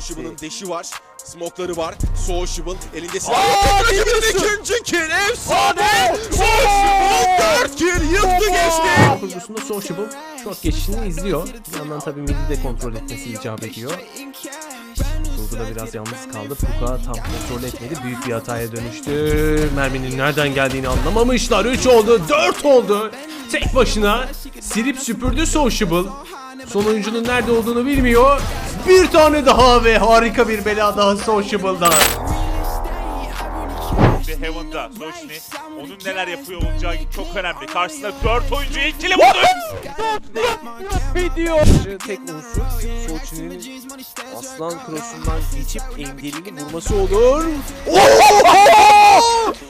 Sociable'ın deşi var. Smokları var. Sociable elinde silah. Aa, Rakibinin ne diyorsun? ikinci kill efsane. Sociable 4 kill yıktı geçti. Kurgusunda Sociable short geçişini izliyor. Bir yandan tabii midi de kontrol etmesi icap ediyor. Kurguda biraz yalnız kaldı. Puka tam kontrol etmedi. Büyük bir hataya dönüştü. Merminin nereden geldiğini anlamamışlar. 3 oldu, 4 oldu. Tek başına silip süpürdü Sociable. Son oyuncunun nerede olduğunu bilmiyor. Bir tane daha ve harika bir bela daha Sociable'dan. Şimdi Heaven'da Sochni onun neler yapıyor olacağı çok önemli. Karşısında 4 oyuncu ikili vurdu. Video. Tek unsur Sochi'nin aslan crossundan geçip engelini vurması olur.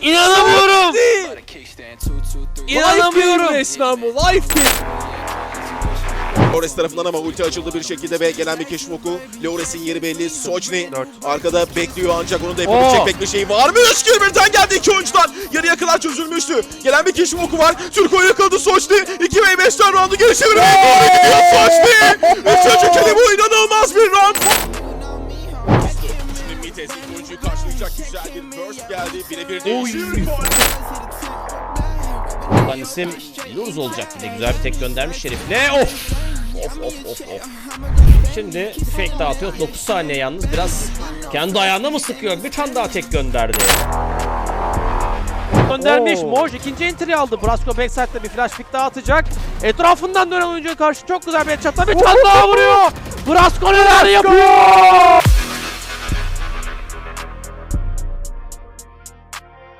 İnanamıyorum. İnanamıyorum. Resmen bu life kill. Lores tarafından ama ulti açıldı bir şekilde ve gelen bir keşif oku. Lores'in yeri belli. Sochni Dört. arkada bekliyor ancak onun da yapabilecek Oo. pek bir şey var mı? 3 kill birden geldi iki oyuncudan. Yarıya kadar çözülmüştü. Gelen bir keşif oku var. Türko'yu yakaladı Sochni. 2 ve 5'ten roundu çevirmeye doğru gidiyor Sochni. Üçüncü kili bu inanılmaz bir round. Şimdi Mites ilk oyuncuyu karşılayacak güzel bir burst geldi. Birebir değişiyor. Lan isim Lurz olacak bir de güzel bir tek göndermiş Şerif'le. Of! Of of of of. Şimdi fake dağıtıyor. 9 saniye yalnız biraz kendi ayağına mı sıkıyor? Bir tane daha tek gönderdi. göndermiş. Oo. Moj ikinci entry aldı. Brasco backside'da bir flash pick daha atacak. Etrafından dönen oyuncuya karşı çok güzel bir headshot'la bir tane daha vuruyor. Brasco neler yapıyor?